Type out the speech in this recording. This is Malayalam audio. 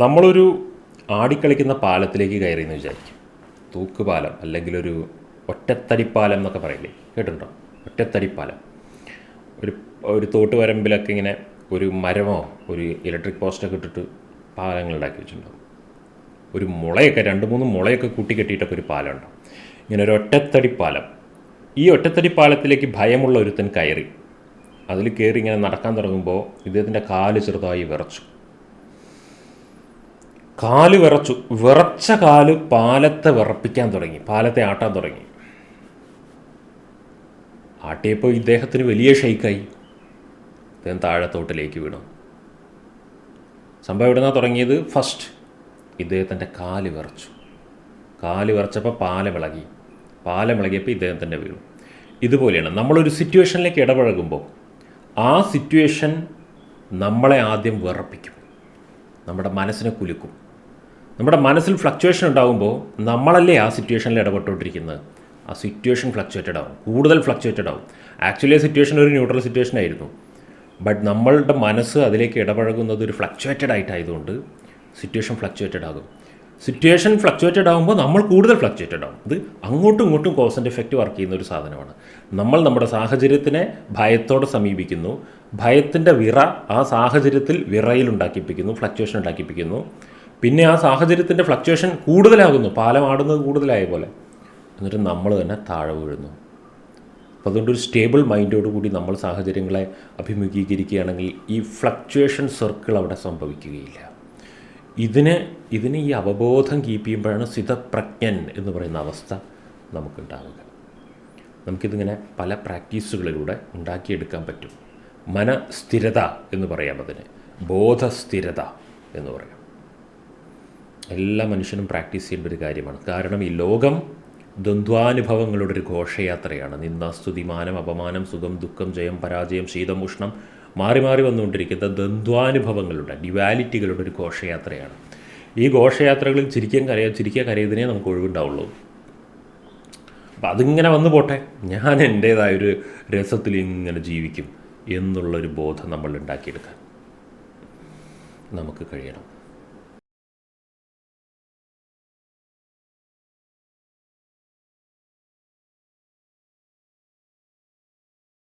നമ്മളൊരു ആടിക്കളിക്കുന്ന പാലത്തിലേക്ക് കയറി എന്ന് വിചാരിക്കും. തൂക്കുപാലം അല്ലെങ്കിൽ ഒരു ഒറ്റത്തടിപ്പാലം എന്നൊക്കെ പറയില്ലേ? കേട്ടിട്ടുണ്ടോ? ഒറ്റത്തടിപ്പാലം. ഒരു ഒരു തോട്ടുവരമ്പിലൊക്കെ ഇങ്ങനെ ഒരു മരമോ ഒരു ഇലക്ട്രിക് പോസ്റ്റൊക്കെ ഇട്ടിട്ട് പാലങ്ങൾ ഉണ്ടാക്കി വെച്ചിട്ടുണ്ടാവും. ഒരു മുളയൊക്കെ രണ്ട് മൂന്ന് മുളയൊക്കെ കൂട്ടിക്കെട്ടിയിട്ടൊക്കെ ഒരു പാലം ഉണ്ടാവും. ഇങ്ങനെ ഒരു ഒറ്റത്തടിപ്പാലം. ഈ ഒറ്റത്തടിപ്പാലത്തിലേക്ക് ഭയമുള്ള ഒരുത്തൻ കയറി. അതിൽ കയറി ഇങ്ങനെ നടക്കാൻ തുടങ്ങുമ്പോൾ ഇദ്ദേഹത്തിന്റെ കാൽ ചെറുതായി വിറച്ചു. കാൽ വിറച്ചു. വിറച്ച കാൽ പാലത്തെ വിറപ്പിക്കാൻ തുടങ്ങി. പാലത്തെ ആട്ടാൻ തുടങ്ങി. ആട്ടിയപ്പോൾ ഇദ്ദേഹത്തിന് വലിയ ഷെയ്ക്കായി. ഇദ്ദേഹം താഴത്തോട്ടിലേക്ക് വീണു. സംഭവം ഇടുന്ന തുടങ്ങിയത്? ഫസ്റ്റ് ഇദ്ദേഹത്തിന്റെ കാൽ വിറച്ചു. കാൽ വിറച്ചപ്പോൾ പാലം ഇദ്ദേഹം തന്നെ വീണു. ഇതുപോലെയാണ് നമ്മളൊരു സിറ്റുവേഷനിലേക്ക് ഇടപഴകുമ്പോൾ ആ സിറ്റുവേഷൻ നമ്മളെ ആദ്യം വിറപ്പിക്കും. നമ്മുടെ മനസ്സിനെ കുലുക്കും. നമ്മുടെ മനസ്സിൽ ഫ്ലക്ച്വേഷൻ ഉണ്ടാകുമ്പോൾ നമ്മളല്ലേ ആ സിറ്റുവേഷനിൽ ഇടപെട്ടുകൊണ്ടിരിക്കുന്നത്? ആ സിറ്റുവേഷൻ ഫ്ലക്ച്വേറ്റഡ് ആവും. കൂടുതൽ ഫ്ലക്ച്വേറ്റഡ് ആവും. ആക്ച്വലി ആ സിറ്റുവേഷൻ ഒരു ന്യൂട്രൽ സിറ്റുവേഷൻ ആയിരുന്നു. ബട്ട് നമ്മളുടെ മനസ്സ് അതിലേക്ക് ഇടപഴകുന്നത് ഒരു ഫ്ലക്ച്വേറ്റഡ് ആയിട്ടായതുകൊണ്ട് സിറ്റുവേഷൻ ഫ്ലക്ച്വേറ്റഡ് ആകും. സിറ്റുവേഷൻ ഫ്ലക്ച്വേറ്റഡ് ആകുമ്പോൾ നമ്മൾ കൂടുതൽ ഫ്ലക്ച്വേറ്റഡ് ആകും ഇത് അങ്ങോട്ടും ഇങ്ങോട്ടും കോസ് ആൻഡ് എഫക്റ്റ് വർക്ക് ചെയ്യുന്ന ഒരു സാധനമാണ്. നമ്മൾ നമ്മുടെ സാഹചര്യത്തിനെ ഭയത്തോടെ സമീപിക്കുന്നു. ഭയത്തിന്റെ വിറ ആ സാഹചര്യത്തിൽ വിറയിൽ ഉണ്ടാക്കിപ്പിക്കുന്നു ഫ്ലക്ച്വേഷൻ ഉണ്ടാക്കിപ്പിക്കുന്നു. പിന്നെ ആ സാഹചര്യത്തിന്റെ ഫ്ലക്ച്വേഷൻ കൂടുതലാകുന്നു. പാലമാടുന്നത് കൂടുതലായ പോലെ. എന്നിട്ട് നമ്മൾ തന്നെ താഴെ വീഴുന്നു. അപ്പോൾ അതുകൊണ്ട് ഒരു സ്റ്റേബിൾ മൈൻഡോട് കൂടി നമ്മൾ സാഹചര്യങ്ങളെ അഭിമുഖീകരിക്കുകയാണെങ്കിൽ ഈ ഫ്ലക്ച്വേഷൻ സർക്കിൾ അവിടെ സംഭവിക്കുകയില്ല. ഇതിന് ഇതിന് ഈ അവബോധം കീപ്പ് ചെയ്യുമ്പോഴാണ് സ്ഥിതപ്രജ്ഞൻ എന്ന് പറയുന്ന അവസ്ഥ നമുക്കുണ്ടാവുക. നമുക്കിതിങ്ങനെ പല പ്രാക്ടീസുകളിലൂടെ ഉണ്ടാക്കിയെടുക്കാൻ പറ്റും. മനസ്ഥിരത എന്ന് പറയാം അതിന്. ബോധസ്ഥിരത എന്ന് പറയാം. എല്ലാ മനുഷ്യനും പ്രാക്ടീസ് ചെയ്യേണ്ട ഒരു കാര്യമാണ്. കാരണം ഈ ലോകം ദ്വന്ദ്വാനുഭവങ്ങളുടെ ഒരു ഘോഷയാത്രയാണ്. നിന്ദ സ്തുതിമാനം അപമാനം സുഖം ദുഃഖം ജയം പരാജയം ശീതം ഉഷ്ണം മാറി മാറി വന്നുകൊണ്ടിരിക്കുന്ന ദ്വന്ദ്വാനുഭവങ്ങളുടെ ഡിവാലിറ്റികളുടെ ഒരു ഘോഷയാത്രയാണ്. ഈ ഘോഷയാത്രകളിൽ ചിരിക്കാൻ കരയാ ചിരിക്കാൻ കരയതിനെ നമുക്ക് ഒഴിവുണ്ടാവുള്ളൂ. അപ്പം അതിങ്ങനെ വന്നു പോട്ടെ. ഞാൻ എന്റേതായൊരു രസത്തിൽ ഇങ്ങനെ ജീവിക്കും എന്നുള്ളൊരു ബോധം നമ്മൾ ഉണ്ടാക്കിയെടുക്കാൻ നമുക്ക് കഴിയണം.